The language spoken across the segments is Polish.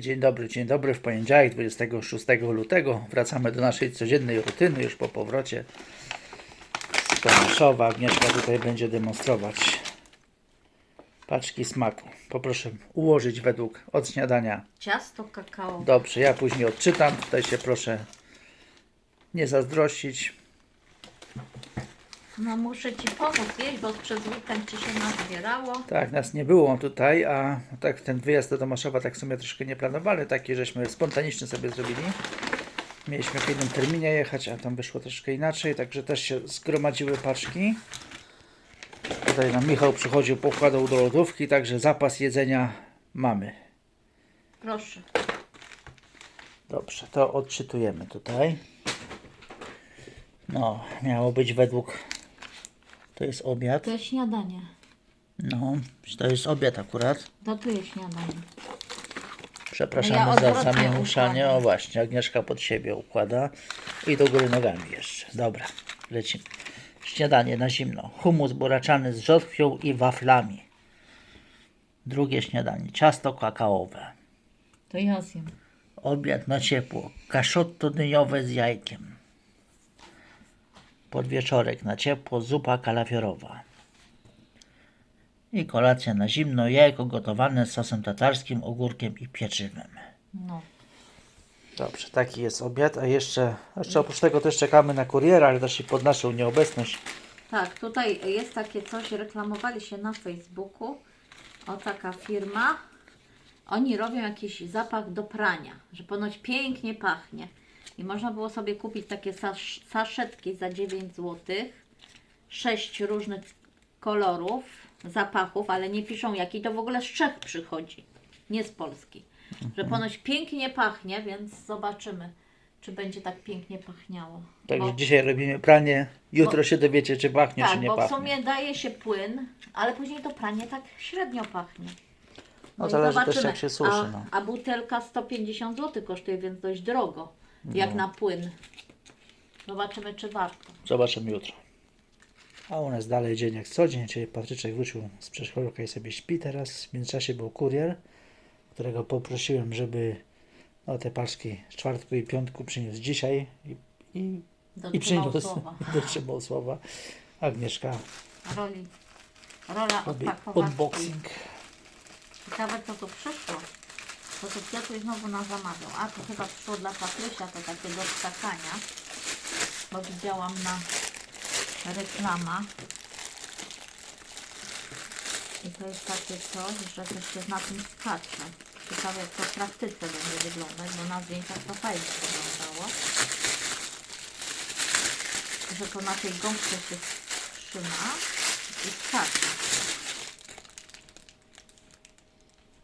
Dzień dobry, dzień dobry. W poniedziałek 26 lutego wracamy do naszej codziennej rutyny już po powrocie z Tomaszowa. Agnieszka tutaj będzie demonstrować paczki smaku. Poproszę ułożyć według od śniadania. Ciasto kakao. Dobrze, ja później odczytam. Tutaj się proszę nie zazdrościć. No muszę Ci pomóc jeść, bo przez weekend Ci się nazbierało. Tak, nas nie było tutaj, a tak ten wyjazd do Tomaszowa tak w sumie troszkę nieplanowany, taki żeśmy spontanicznie sobie zrobili. Mieliśmy w jednym terminie jechać, a tam wyszło troszkę inaczej, także też się zgromadziły paczki. Tutaj nam Michał przychodził, pokładał do lodówki, także zapas jedzenia mamy. Proszę. Dobrze, to odczytujemy tutaj. No, miało być według... To jest obiad. To jest śniadanie. No, to jest obiad akurat. To tu jest śniadanie. Przepraszamy Ja za odwrotnie zamieszanie. układam. O właśnie, Agnieszka pod siebie układa i do góry nogami jeszcze. Dobra, lecimy. Śniadanie na zimno. Humus buraczany z rzodkwią i waflami. Drugie śniadanie. Ciasto kakaowe. To ja zjem. Obiad na ciepło. Kaszotto dyniowe z jajkiem. Podwieczorek na ciepło. Zupa kalafiorowa. I kolacja na zimno. Jajko gotowane z sosem tatarskim, ogórkiem i pieczywem. No. Dobrze, taki jest obiad, a jeszcze, jeszcze oprócz tego też czekamy na kuriera, ale też i pod naszą nieobecność. Tak, tutaj jest takie coś, reklamowali się na Facebooku. O taka firma. Oni robią jakiś zapach do prania, że ponoć pięknie pachnie. I można było sobie kupić takie sasz, saszetki za 9 zł. Sześć różnych kolorów, zapachów, ale nie piszą jaki. To w ogóle z Czech przychodzi, nie z Polski. Że ponoć pięknie pachnie, więc zobaczymy, czy będzie tak pięknie pachniało. Także Bo- dzisiaj robimy pranie, jutro Bo- się dowiecie, czy pachnie, czy tak, nie bo w pachnie. sumie daje się płyn, ale później to pranie tak średnio pachnie. No i zależy też, zobaczymy. jak się suszy, A, no. a butelka 150 zł kosztuje, więc dość drogo, jak No. na płyn. Zobaczymy, czy warto. Zobaczymy jutro. A u nas dalej dzień jak co dzień, czyli Patryczek wrócił z przedszkolka i sobie śpi teraz. W międzyczasie był kurier, którego poprosiłem, żeby no, te paczki z czwartku i piątku przyniósł dzisiaj i, i, i Dotrzymał przyniósł. słowa. Dotrzymał słowa. Agnieszka Roli, rola robi odpakowaczki. unboxing. Ciekawe, co tu przyszło. To tu Piotr znowu nas zamawiał. A, to chyba przyszło dla Patrysia, to takie do. Bo widziałam na reklama. I to jest takie coś, że też się na tym skacze. Ciekawe, jak to w praktyce będzie wyglądać, bo na zdjęciach to fajnie wyglądało. Że to na tej gąbce się trzyma i skacze.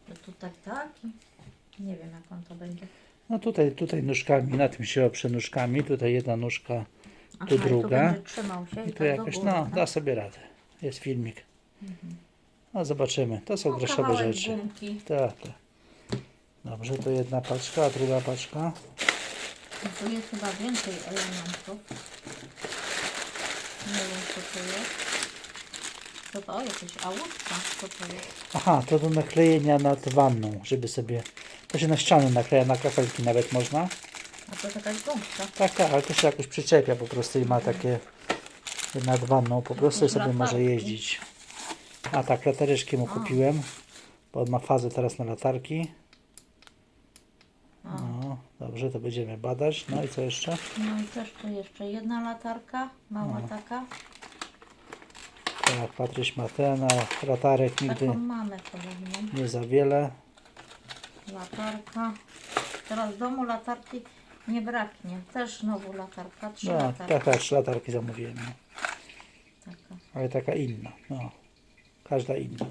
No tu tak, tak. Nie wiem, jak on to będzie. No tutaj, tutaj nóżkami, na tym się oprze nóżkami. Tutaj jedna nóżka, Aha, tu i druga. będzie trzymał się i, tu tak jakoś, do góry, no, tak? da sobie radę. Jest filmik. No zobaczymy. To są No, groszowe kawałek rzeczy. gumki. Tak, tak. Dobrze, to jedna paczka, a druga paczka. Tu jest chyba więcej elementów. Nie wiem, co to jest. To? O, jakieś ałutka. Co to jest? Aha, to do naklejenia nad wanną, żeby sobie... To się na ścianę nakleja, na kafelki nawet można. A to jakaś gąbka. Tak, tak, ale to się jakoś przyczepia po prostu i ma takie nad wanną po prostu i sobie może latarki. jeździć. A tak, latareczki mu kupiłem, bo on ma fazę teraz na latarki. No, dobrze, to będziemy badać. No i co jeszcze? No i też tu jeszcze jedna latarka. Mała No. taka. Tak, Patryś ma ten, a latarek nigdy Taką mamy podobną. nie za wiele. Latarka. Teraz w domu latarki nie braknie. Też znowu latarka. Trzy No, latarki. tak, tak, trzy latarki zamówiłem. No. Taka. Ale taka inna, no. Każda inna.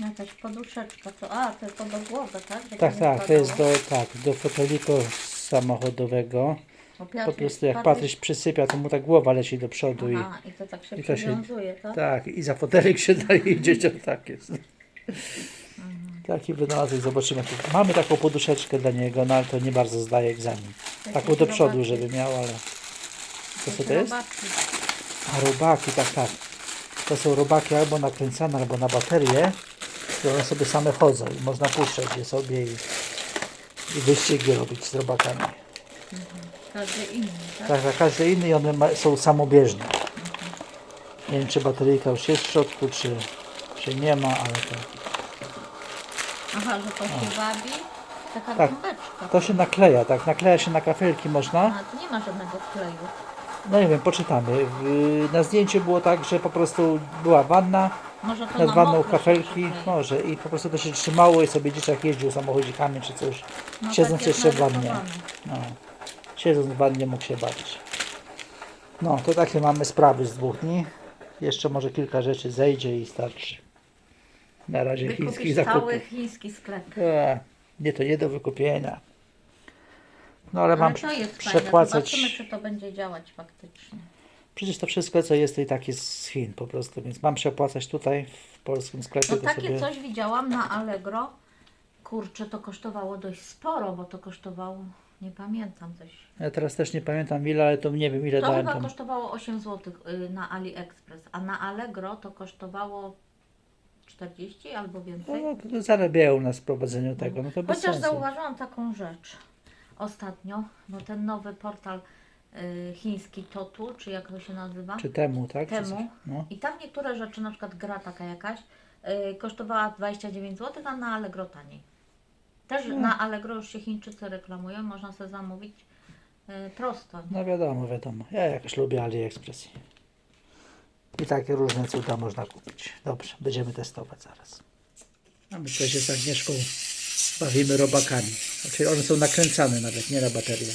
Jakaś poduszeczka. To, a, to jest to do głowy, tak? Żeby Tak, nie tak, to jest spadało. do, tak, do foteliku samochodowego. Bo Po Piotr- prostu jak Patryś- przysypia, to mu ta głowa leci do przodu i Aha, i to tak się i to się- przywiązuje, tak? tak, i za fotelik się daje i dzieciom tak jest. Taki wynalazek, zobaczymy. Mamy taką poduszeczkę dla niego, no ale to nie bardzo zdaje egzamin. Taką do przodu, żeby miał, ale... To co to jest? robaki. A robaki, tak, tak. To są robaki albo nakręcane, albo na baterię. I one sobie same chodzą i można puszczać je sobie i, i wyścigi robić z robakami. Każdy inny, tak? Tak, a każdy inny i one ma, są samobieżne. Nie wiem, czy bateryjka już jest w środku, czy, czy nie ma, ale to, Aha, że to się wabi. Taka Tak. gąbeczka. to się nakleja, tak? Nakleja się na kafelki można. A, tu nie ma żadnego kleju. No nie wiem, poczytamy. Na zdjęciu było tak, że po prostu była wanna, Może to nad na wanną mokro się kafelki, może i po prostu to się trzymało i sobie dzieciak jeździł samochodzikami czy coś, No, siedząc tak jeszcze w wannie. No. Siedząc w wannie mógł się bawić. No, to takie mamy sprawy z dwóch dni. Jeszcze może kilka rzeczy zejdzie i starczy. Na razie chińskich Wykupisz zakupów. cały chiński sklep. E, nie, to nie do wykupienia. No ale mam to jest przepłacać. fajne. Zobaczymy, czy to będzie działać faktycznie. Przecież to wszystko, co jest, to i tak jest z Chin po prostu, więc mam przepłacać tutaj w polskim sklepie. No to takie sobie... coś widziałam na Allegro. Kurczę, to kosztowało dość sporo, bo to kosztowało, nie pamiętam coś. Ja teraz też nie pamiętam ile, ale to nie wiem ile To dałem chyba tam. kosztowało 8 zł na AliExpress, a na Allegro to kosztowało 40 albo No, więcej. no, to zarabiają na sprowadzeniu tego, no to bez Chociaż sensu. zauważyłam taką rzecz ostatnio, bo ten nowy portal y, chiński Totu, czy jak to się nazywa? Czy temu, tak? Czy Temu. coś? No. I tam niektóre rzeczy, na przykład gra taka jakaś, y, kosztowała 29 zł, a na Allegro taniej. Też No. na Allegro już się Chińczycy reklamują, można sobie zamówić y, prosto. nie? no wiadomo, wiadomo. Ja jakoś lubię AliExpress. I takie różne cuda można kupić. Dobrze, będziemy testować zaraz. A my tutaj się z Agnieszką bawimy robakami. Znaczy one są nakręcane nawet, nie na baterię.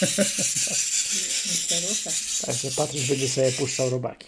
Także Patryś będzie sobie puszczał robaki.